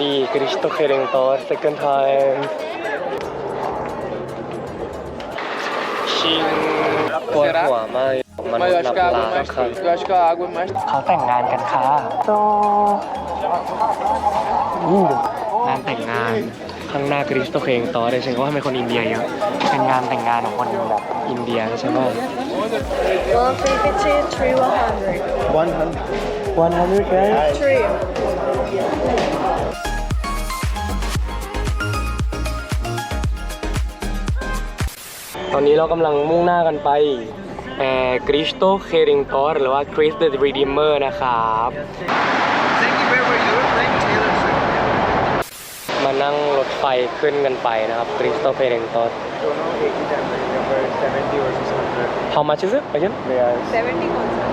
นี่กริสโตเคเรงตอร์ second time ชิงปวดหัวมากมัน Mas eu นั acho บ que a ล้า água é น mais. ครั้ง Eu acho que a água é mais. เขาแต่งงานกันค่ะรออู้งานแต่งงาน ข้างหน้ากริสโตเคเรงตอร์เลยฉันก็ว่าทำไมคนอินเดียเยอะ เป็นงานแต่งงานของคนแบบอินเดียใช่ไหม 150, 300. 100 right? 3. อนนี้เรากำลังมุ่งหน้ากันไปแอร์กริสโตเคเรงตอร์หรือว่าคริสเดอะรีดีเมอร์นะครับ Thank you very much. Thank Taylor Swift. มานั่งรถไฟขึ้นกันไปนะครับกริสโตเคเรงตอร์ How much is it again? 70 konsert.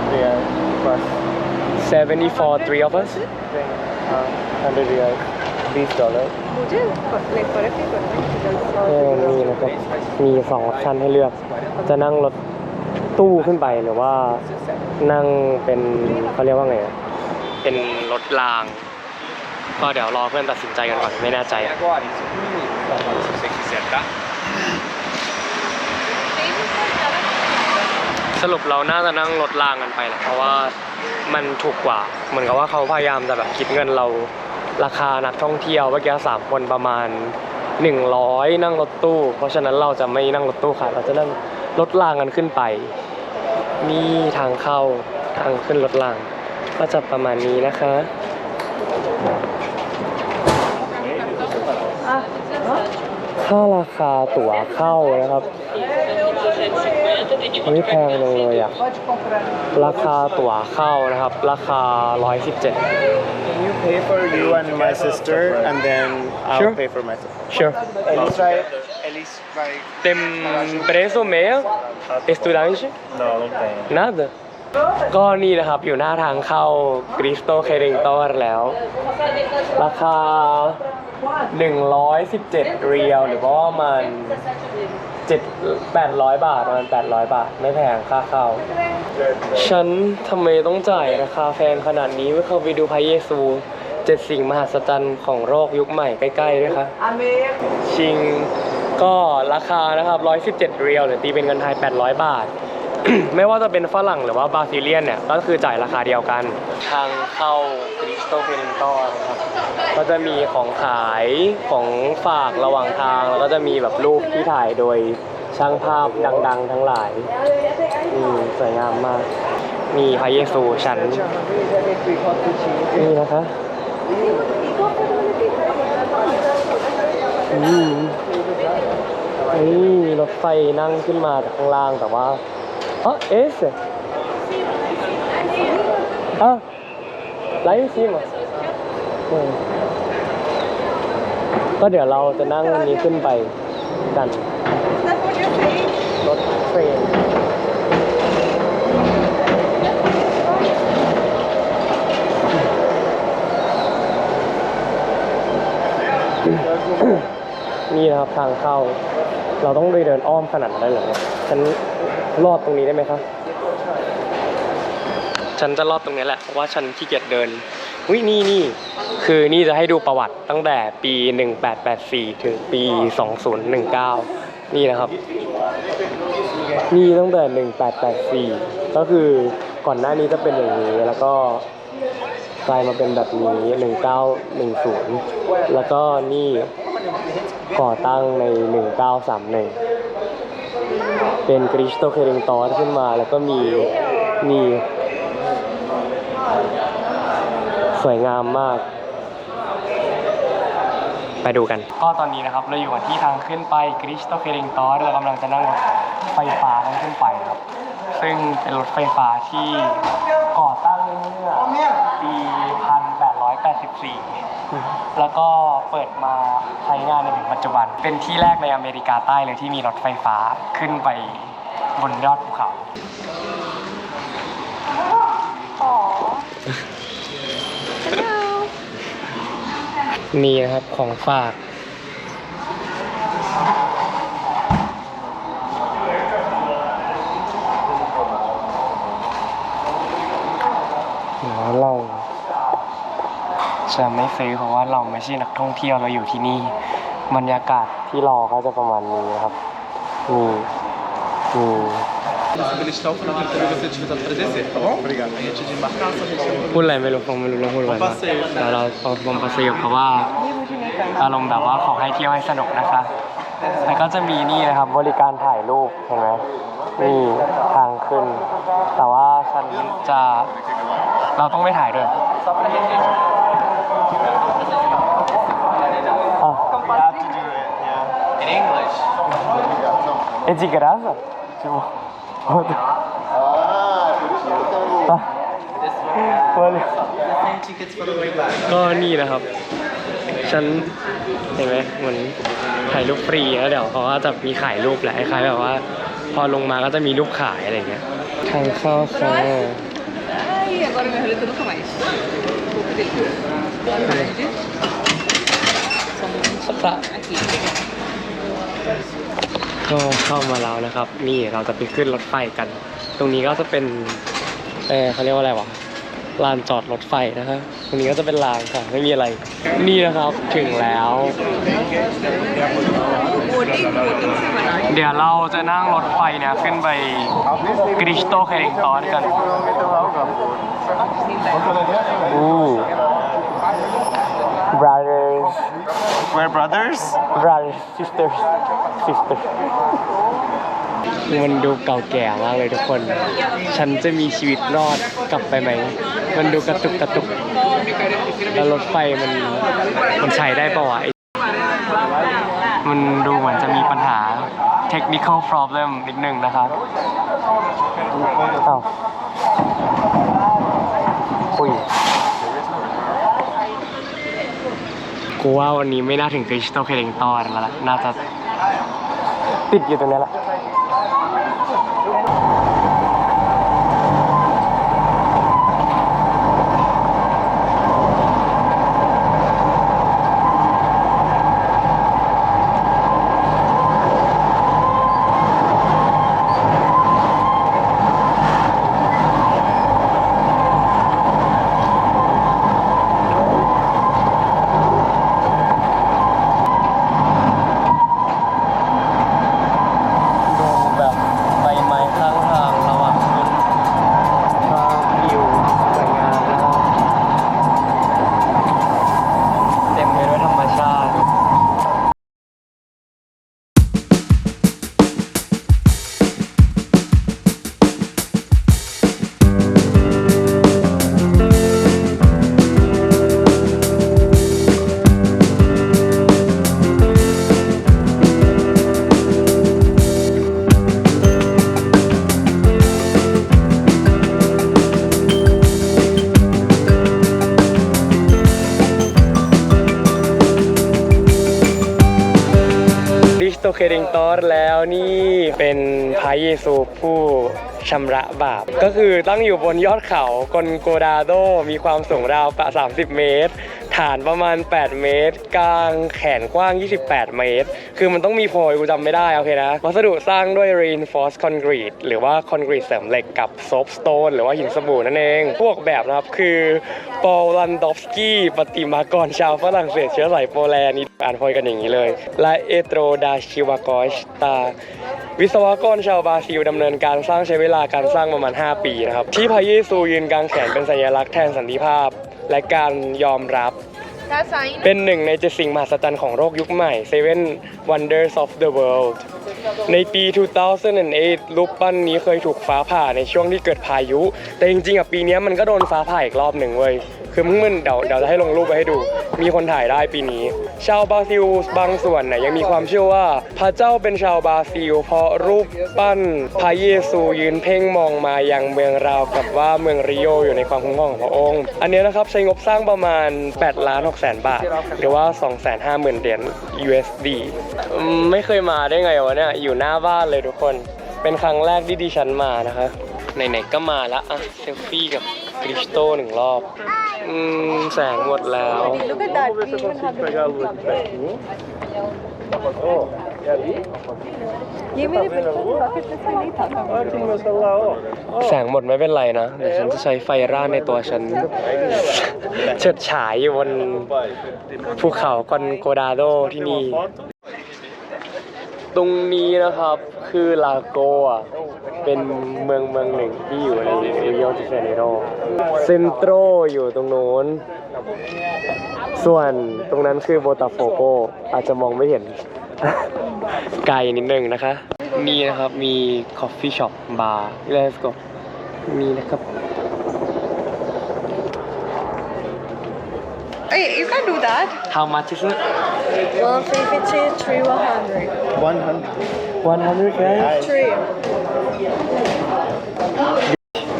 70 for three of us? 100 real 20 dollars मुझे like फर्क नहीं पड़ता เออมีนะครับ มีสองออปชันให้เลือก จะนั่งรถตู้ขึ้นไปหรือว่านั่งเป็นเขาเรียกว่าไงอะเป็นรถราง ก็เดี๋ยวรอเพื่อนตัดสินใจกันก่อน ไม่แน่ใจ Agora, isso comigo. Se você quiser, tá? สรุปเราน่าจะนั่งรถรางกันไปแหละเพราะว่ามันถูกกว่า เหมือนกับว่าเขาพยายามจะแบบคิดเงินเรา ราคานักท่องเที่ยวเมื่อกี้สามคนประมาณ 100 นั่งรถตู้ เพราะฉะนั้นเราจะไม่นั่งรถตู้ค่ะ เราจะนั่งรถรางกันขึ้นไป นี่ทางเข้าทางขึ้นรถราง ก็จะประมาณนี้นะคะค่าราคาตั๋วเข้านะครับไม่แพงจังเลยอะ ราคาตั๋วเข้านะครับ ราคา 117 pay for you and my sister, and then I'll Sure. pay for myself? Sure Elise vai. Elise vai. Tem preço meia estudante Não, não tem. nada ก็นี่นะครับอยู่หน้าทางเข้ากริสโตเคเรงตอร์แล้ว ราคา 117 เรียลหรือว่าประมาณ7 800 บาทประมาณ800 บาท ไม่แพงค่าเข้า ฉันทำไมต้องจ่ายราคาแพงขนาดนี้เมื่อเข้าไปดูพระเยซู เจ็ดสิ่งมหัศจรรย์ของโรคยุคใหม่ใกล้ๆด้วยคะชิงก็ราคานะครับ 117 เรียลหรือตีเป็นเงินไทย 800 บาท ไม่ว่าจะเป็นฝรั่งหรือว่าบราซิเลียนเนี่ย ก็คือจ่ายราคาเดียวกัน ทางเข้ากริสโตเฟนตอนะครับ ก็จะมีของขายของฝากระหว่างทาง แล้วก็จะมีแบบรูปที่ถ่ายโดยช่างภาพดังๆ ทั้งหลายอืมสวยงามมาก มีพระเยซูชั้นนี่นะคะ อืมนี่รถไฟนั่งขึ้นมาจากข้างล่างแต่ว่าอ๋อเอสอะไลฟ์ซีมอืมก็เดี๋ยวเราจะนั่งนี้ขึ้นไปกันรถเทรน นี่นะครับทางเข้า เราต้องไปเดินอ้อมขนาดนั้นเลยเหรอฉันรอดตรงนี้ได้ไหมครับ ฉันจะรอดตรงนี้แหละเพราะว่าฉันขี้เกียจเดินวินี่นี่คือนี่จะให้ดูประวัติตั้งแต่ปี 1884 ถึงปี 2019 นี่นะครับ นี่ตั้งแต่ 1884 ก็คือก่อนหน้านี้จะเป็นอย่างนี้แล้วก็กลายมาเป็นแบบนี้ 1910 แล้วก็นี่ ก่อตั้งใน 1931 เป็นกริสโตเคเรงตอร์ขึ้นมาแล้วก็มีนี่สวยงามมาก ไปดูกัน ก็ตอนนี้นะครับเราอยู่กันที่ทางขึ้นไปกริสโตเคเรงตอร์เรากำลังจะนั่งรถไฟฟ้ากันขึ้นไปครับ ซึ่งเป็นรถไฟฟ้าที่ก่อ 1884แล้วก็เปิดมาใช้งานในถึงปัจจุบัน เป็นที่แรกในอเมริกาใต้เลยที่มีรถไฟฟ้าขึ้นไปบนยอดภูเขามีนะครับของฝาก เดี๋ยวเรา จะไม่ซื้อเพราะว่าเราไม่ใช่นักท่องเที่ยวเราอยู่ที่นี่ บรรยากาศที่รอก็จะประมาณนี้ครับนี่นี่ พูดอะไรไม่รู้ฟังไม่รู้เรื่องพูดอะไรผมปัสเลแต่เราเอาบอมปัสเซลเพราะว่าอารมณ์แบบว่าขอให้เที่ยวให้สนุกนะคะ แล้วก็จะมีนี่นะครับบริการถ่ายรูปเห็นไหมนี่ทางขึ้น แต่ว่าฉันจะเราต้องไม่ถ่ายด้วยอะ In English. É de graça? Tipo, olha. Tá. Olha. Tickets for the way back. ก็นี่นะครับ ฉันเห็นไหมเหมือนถ่ายรูปฟรีแล้วเดี๋ยวเขาก็จะมีขายรูปแหละคล้ายๆแบบว่า พอลงมาก็จะมีรูปขายอะไรเงี้ยทางเข้าค่ะ Ai, agora meu roleto nunca mais. Pouco dele. Grande. Tá. Aqui. ก็เข้ามาแล้วนะครับ นี่เราจะไปขึ้นรถไฟกัน ตรงนี้ก็จะเป็นเออเขาเรียกว่าอะไรวะลานจอดรถไฟนะครับตรงนี้ก็จะเป็นลานค่ะไม่มีอะไร นี่นะครับถึงแล้ว เดี๋ยวเราจะนั่งรถไฟเนี่ยขึ้นไปกริสโตเคเรงตอนกันอู้ brothers We're brothers. brothers sisters sisters มันดูเก่าแก่มากเลยทุกคน ฉันจะมีชีวิตรอดกลับไปไหม มันดูกระตุกกระตุก แล้วรถไฟมันมันใช้ได้ปะวะไอ้มันดูเหมือนจะมีปัญหา technical problem นิดนึงนะครับอ้าวอุ้ย กูว่าวันนี้ไม่น่าถึงคริสตัลเคเรงตอนแล้วล่ะน่าจะติดอยู่ตรงนี้แหละ เคเรงตอร์แล้วนี่เป็นพระเยซูผู้ชำระบาป ก็คือตั้งอยู่บนยอดเขากอนโกดาโดมีความสูงราวประ30 เมตร ฐานประมาณ 8 เมตร กลางแขนกว้าง 28 เมตร คือมันต้องมีโพยกูจำไม่ได้ โอเคนะ วัสดุสร้างด้วย reinforced concrete หรือว่าคอนกรีตเสริมเหล็กกับ soapstone หรือว่าหินสบู่นั่นเอง พวกแบบนะครับ คือปอลลันดอฟสกี้ปฏิมากรชาวฝรั่งเศสเชื้อสายโปแลนด์อ่านโพยกันอย่างนี้เลยและเอโตรดาชิวากอชตาวิศวกรชาวบราซิลดำเนินการสร้างใช้เวลาการสร้างประมาณ 5 ปีนะครับ ที่พระเยซูยืนกลางแขนเป็นสัญลักษณ์แทนสันติภาพ และการยอมรับ เป็นหนึ่งในเจ็ดสิ่งมหัศจรรย์ของโลกยุคใหม่ Seven Wonders of the World ในปี 2008 รูปปั้นนี้เคยถูกฟ้าผ่าในช่วงที่เกิดพายุ แต่จริงๆอะปีนี้มันก็โดนฟ้าผ่าอีกรอบหนึ่งเว้ย คือมึงมันเดี๋ยวเดี๋ยวจะให้ลงรูปไปให้ดู มีคนถ่ายได้ปีนี้ ชาวบราซิลบางส่วนน่ะยังมีความเชื่อว่าพระเจ้าเป็นชาวบราซิล เพราะรูปปั้นพระเยซูยืนเพ่งมองมายังเมืองราวกับว่าเมืองริโออยู่ในความคุ้มครองของพระองค์ อันนี้นะครับใช้งบสร้างประมาณ8ล้าน6แสนบาท หรือว่า 250,000เหรียญ USD ไม่เคยมาได้ไงวะเนี่ยอยู่หน้าบ้านเลยทุกคน เป็นครั้งแรกที่ดิฉันมานะคะ ไหนๆก็มาละอะเซลฟี่กับคริสโตหนึ่งรอบ อืม แสงหมดแล้วแสงหมดไม่เป็นไรนะ เดี๋ยวฉันจะใช้ไฟร่าในตัวฉัน เฉิดฉายอยู่บนภูเขาคอนโกดาโดที่นี่ตรงนี้นะครับคือลาโกอะ เป็นเมืองเมืองหนึ่งที่อยู่ในริโอเดเจเนโรเซนโตรอยู่ตรงโน้น ส่วนตรงนั้นคือโบตาโฟโกอาจจะมองไม่เห็น ไกลนิดนึงนะคะ นี่นะครับมีคอฟฟี่ช็อปบาร์ let's go มีนะครับ Hey, you can do that. how much is it One fifty, three one hundred. 100. 100 right Three.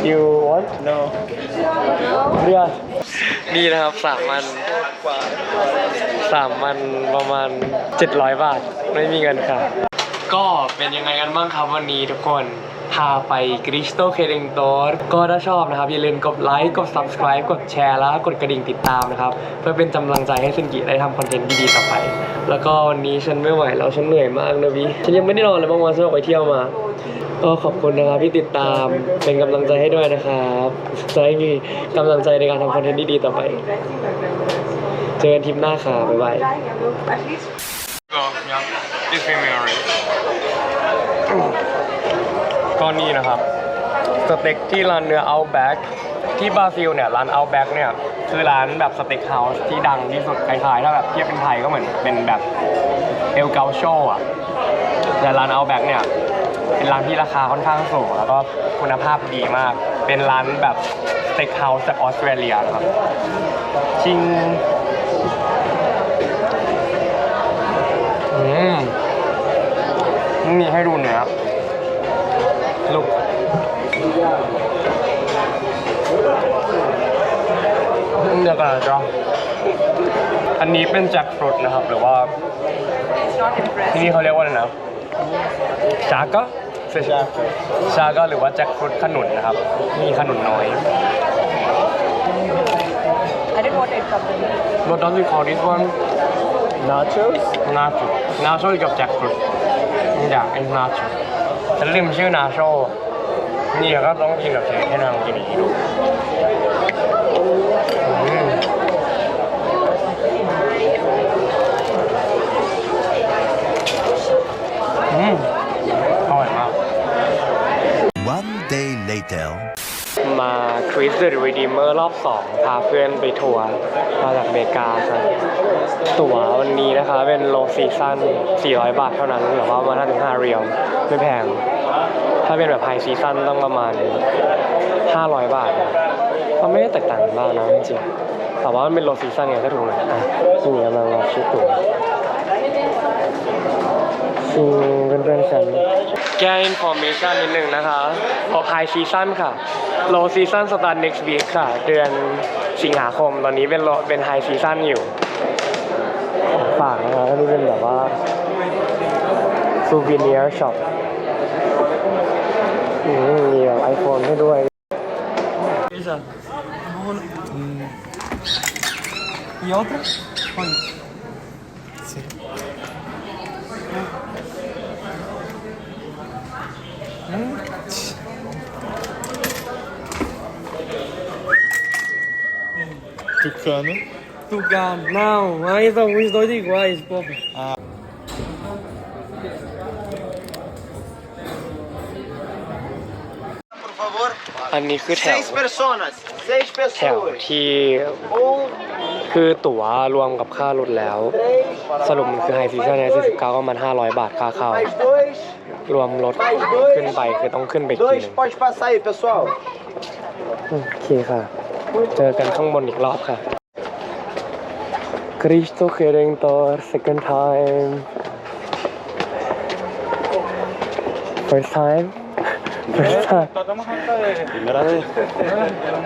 You want No. เรียนี่นะครับสามมันสามมันประมาณ 700 บาท ไม่มีเงินค่ะ ก็เป็นยังไงกันบ้างครับวันนี้ทุกคนพาไปกริสโตเคเดงโตก็ถ้าชอบนะครับ อย่าลืมกดไลค์ กด subscribe กดแชร์แล้วกดกระดิ่งติดตามนะครับ เพื่อเป็นกำลังใจให้ซึนกิได้ทำคอนเทนต์ดีๆต่อไป แล้วก็วันนี้ฉันไม่ไหวแล้วฉันเหนื่อยมากนะวิฉันยังไม่ได้นอนเลยบางวันฉันออกไปเที่ยวมา ก็ขอบคุณนะครับที่ติดตามเป็นกำลังใจให้ด้วยนะครับจะได้มีกำลังใจในการทำคอนเทนต์ที่ดีต่อไป เจอกันทริปหน้าค่ะ บ๊ายบาย ก็นี่นะครับ สเต็กที่ร้านเนื้อ Outback ที่บราซิลเนี่ยร้าน Outback เนี่ยคือร้านแบบสเต็กเฮาส์ที่ดังที่สุดคล้ายๆถ้าแบบเทียบเป็นไทยก็เหมือนเป็นแบบเอลเกาโชอะแต่ร้าน Outback เนี่ย เป็นร้านที่ราคาค่อนข้างสูง แล้วก็คุณภาพดีมาก เป็นร้านแบบสเต็กเฮาส์จากออสเตรเลียนะครับ ชิงอืมนี่ให้ดูเนื้อลูกเดี๋ยวก่อนนะจ๊ะอันนี้เป็นแจ็คฟรุตนะครับ หรือว่าที่นี่เขาเรียกว่าอะไรนะชาก็ ชาก็หรือว่าแจ็คฟรุตขนุนนะครับ มีขนุนน้อย I didn't want it from the What does we call this one Nachos? nacho nacho กับแจ็คฟรุตอยากเป็น nacho ฉันลืมชื่อ nacho นี่ก็ต้องกินกับเชฟให้นางกินอย่างนี้ดูอืมอืมอร่อยมาก One day later. มาคริสเดอะรีดีเมอร์รอบ 2 พาเพื่อนไปทัวร์มาจากอเมริกาครับตั๋ววันนี้นะคะเป็นโลซีซั่น400 บาทเท่านั้นหรือว่าประมาณ5-5เรียลไม่แพง ถ้าเป็นแบบไฮซีซั่นต้องประมาณ 500 บาทก็ไม่ได้แตกต่างกันมากนะจริงๆแต่ว่ามันเป็นโลซีซั่นไงก็ถูกหน่อยอะนี่กำลังรอชื่อตั๋วอืมเพื่อนๆฉัน แก้อินฟอร์เมชันนิดหนึ่งนะคะออกไฮซีซั่นค่ะ โลซีซั่นสตาร์ next week ค่ะ เดือนสิงหาคมตอนนี้เป็นโลเป็นไฮซีซั่นอยู่ฝากนะคะอันนี้เป็นแบบว่าซูวิเนียร์ช็อปมีแบบไอโฟนให้ด้วย ¿Y otra? Tucano. Tucano. Não, mas são os dois iguais, pô. Por favor. อันนี้คือแถว Seis personas. Seis แถว pessoas. ที่ Um, คือตั๋วรวมกับค่ารถแล้วสรุปมันคือไฮซีซั่นไฮซีซั่นก็มัน500บาทค่าเข้า mais dois. รวมรถขึ้นไปคือต้องขึ้นไปอีกที Dois, หนึง pode passar aí, pessoal. โอเคค่ะ เจอกันข้างบนอีกรอบค่ะ Cristo Redentor second time first time first time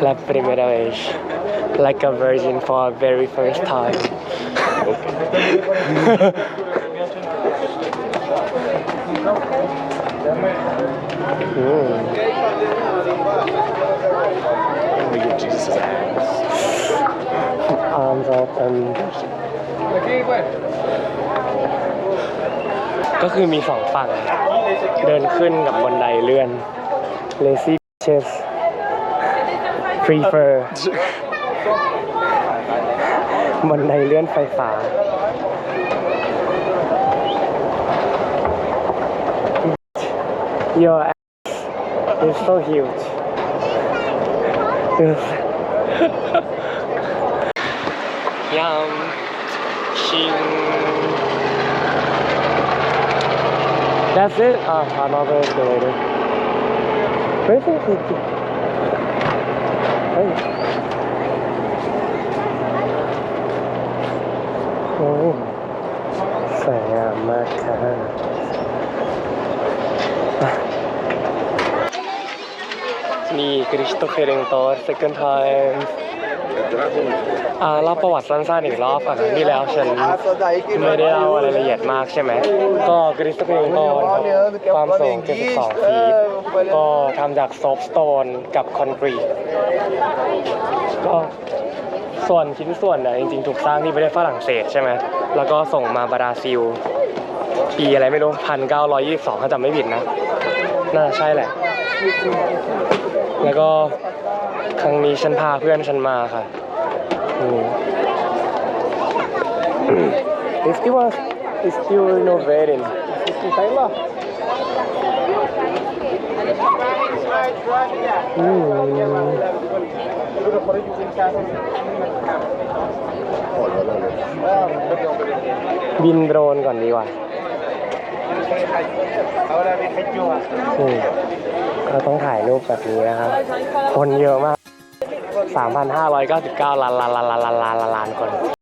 la primera vez like a virgin for a very first time mm. Arms open ก็คือมีสองฝั่ง เดินขึ้นกับบนไดเลื่อน lazy bitches prefer บนไดเลื่อนไฟฟ้า Your ass is so huge. That's it? Ah, oh, I'm on the escalator. Where's the นี่คริสโตเฟเรงตอร์ second time อ่าเล่าประวัติสั้นๆอีกรอบค่ะครั้งที่แล้วฉันไม่ได้เล่าอะไรละเอียดมากใช่ไหม ก็คริสโตเฟเรงตอร์ครับความสูง 72 ฟีต ก็ทำจากซอฟสโตนกับคอนกรีต ก็ส่วนชิ้นส่วนเนี่ยจริงๆ ถูกสร้างที่ประเทศฝรั่งเศสใช่ไหม แล้วก็ส่งมาบราซิล ปีอะไรไม่รู้พันเก้าร้อยยี่สิบสองถ้าจำไม่ผิดนะ น่าใช่แหละ แล้วก็ครั้งนี้ฉันพาเพื่อนฉันมาค่ะอืม It's still it's still renovating อืมบินโดรนก่อนดีกว่า อืมก็ต้องถ่ายรูปแบบนี้นะครับ คนเยอะมาก 3,599ล้านล้านล้านล้านล้านล้านล้านคน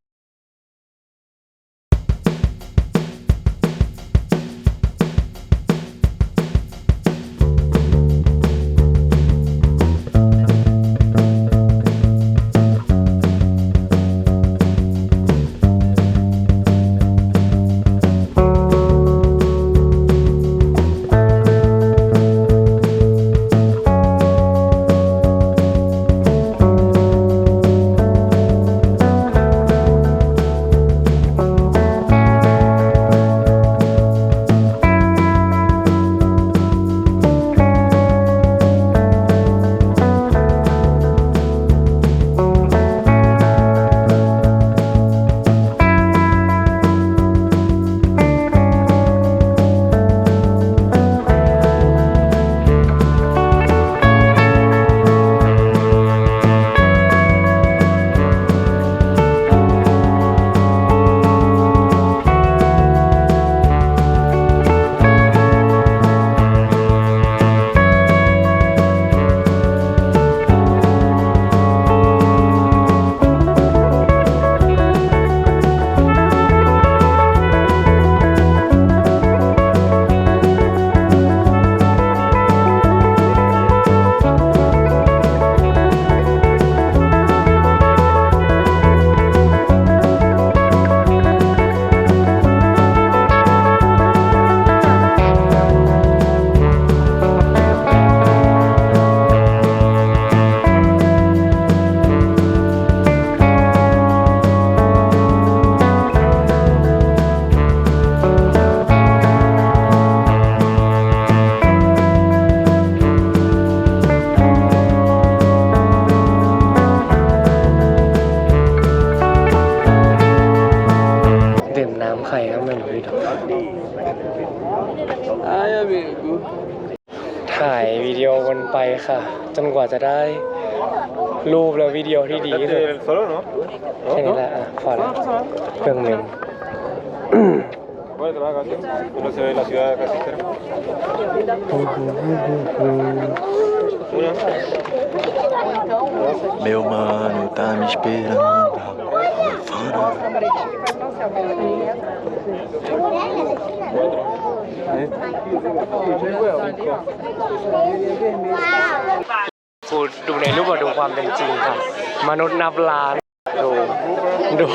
ไปค่ะ จนกว่าจะได้รูปและวิดีโอที่ดีที่สุด Solo, ¿no? แค่นี้แหละอะพอแล้วเครื่องหนึ่ง Bueno, te vas a canción. No se ve la ciudad casi entera. Meu mano tá me esperando lá fora. กูดูในรูปมาดูความเป็นจริงค่ะมนุษย์นับล้าน ดู ดู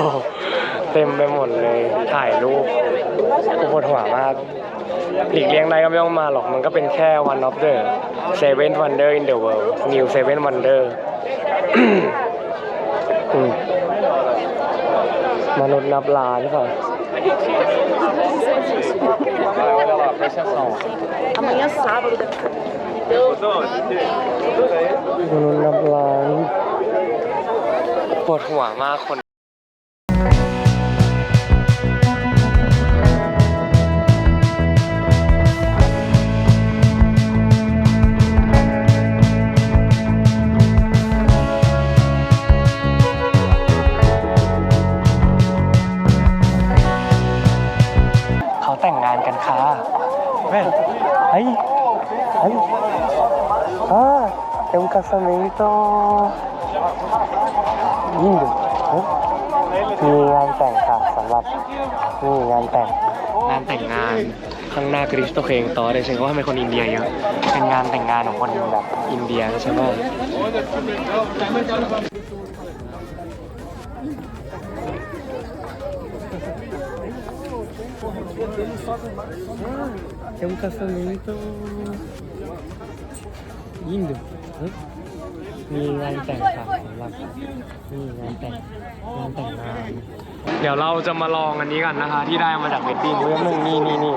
เต็มไปหมดเลย ถ่ายรูปกูปวดหัวมากหลีกเลี่ยงได้ก็ไม่ต้องมาหรอก มันก็เป็นแค่ one of the seven wonder in the world new seven wonder อืม มนุษย์นับล้านค่ะ Amanhã, sábado, มนุษย์นับล้าน ปวดหัวมากคน เอ็มคาสเมนโตยิ่งดูเฮ้ยมีงานแต่งค่ะสำหรับนี่งานแต่งงานแต่งงานข้างหน้ากริสโตเคงต่อเลยฉันก็ว่าเป็นคนอินเดียเยอะเป็นงานแต่งงานของคนแบบอินเดียใช่ไหมเอ็มคาสเมนโตยิ่งดูเฮ้ย มีงานแต่งค่ะสำหรับนี่งานแต่งงานแต่งงาน เดี๋ยวเราจะมาลองอันนี้กันนะคะ ที่ได้มาจากเวดดิ้งเรื่องหนึ่งนี่นี่นี่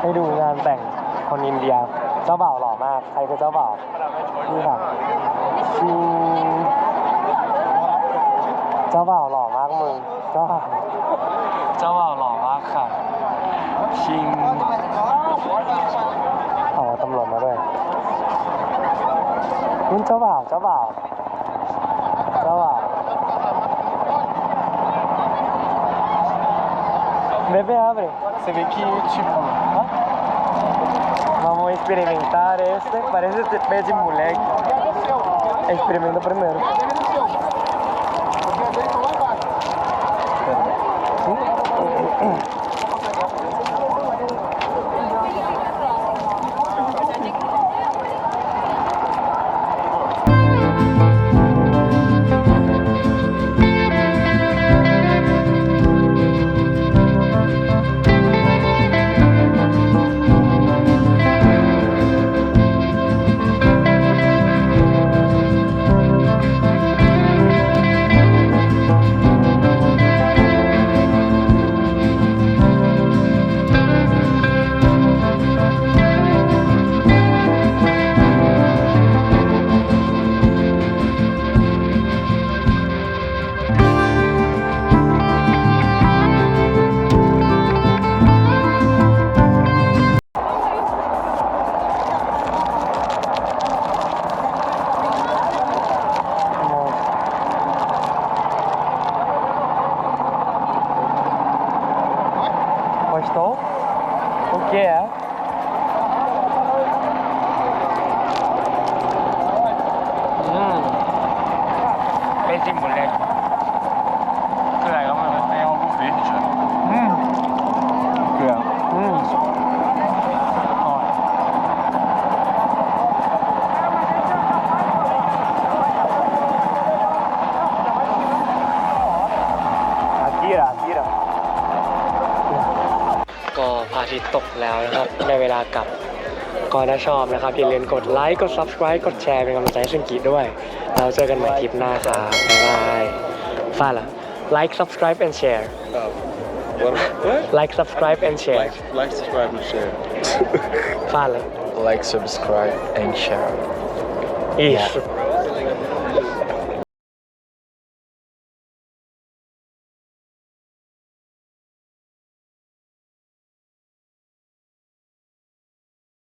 ให้ดูงานแต่งคนอินเดียเจ้าบ่าวหล่อมาก ใครคือเจ้าบ่าวนี่ค่ะเจ้าบ่าวหล่อมากมึงเจ้าบ่าวเจ้าบ่าวหล่อมากค่ะชิงอ๋อตำรวจมาด้วย นี่เจ้าบ่าวเจ้าบ่าวเจ้าบ่าว Bebê, abre. Você vê que, tipo. Hã? Vamos experimentar este. Parece esse pé de moleque. Experimenta primeiro. Gostou? ตย์ตกแล้วนะครับได้เวลากลับก็ถ้าชอบนะครับ อย่าลืมกดไลค์ กด subscribe กดแชร์เป็นกำลังใจให้ซึ่งกีด้วย เราเจอกันใหม่คลิปหน้าครับบ๊ายบายฟ้าละ like subscribe and share What? What? like subscribe and share Like, like, subscribe, and share. ฟ้าละ Like, subscribe, and share. Isso.